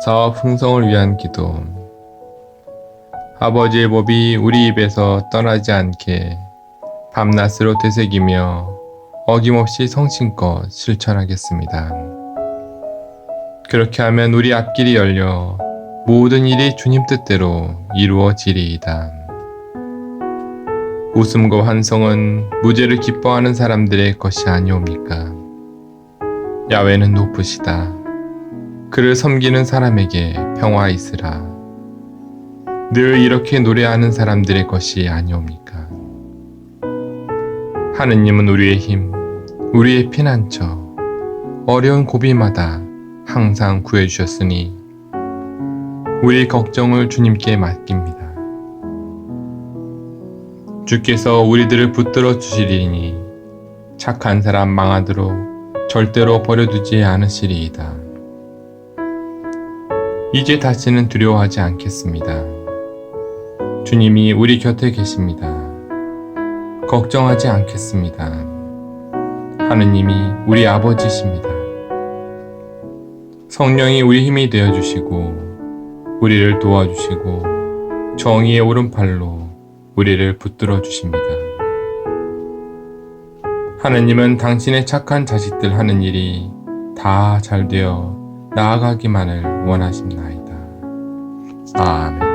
사업 흥성을 위한 기도. 아버지의 법이 우리 입에서 떠나지 않게 밤낮으로 되새기며 어김없이 성심껏 실천하겠습니다. 그렇게 하면 우리 앞길이 열려 모든 일이 주님 뜻대로 이루어지리이다. 웃음과 환성은 무죄를 기뻐하는 사람들의 것이 아니옵니까? 야외는 높으시다. 그를 섬기는 사람에게 평화 있으라. 늘 이렇게 노래하는 사람들의 것이 아니옵니까? 하느님은 우리의 힘, 우리의 피난처, 어려운 고비마다 항상 구해주셨으니 우리의 걱정을 주님께 맡깁니다. 주께서 우리들을 붙들어 주시리니 착한 사람 망하도록 절대로 버려두지 않으시리이다. 이제 다시는 두려워하지 않겠습니다. 주님이 우리 곁에 계십니다. 걱정하지 않겠습니다. 하느님이 우리 아버지십니다. 성령이 우리 힘이 되어 주시고 우리를 도와주시고 정의의 오른팔로 우리를 붙들어 주십니다. 하느님은 당신의 착한 자식들 하는 일이 다 잘 되어 나아가기만을 원하십나이다. 아멘.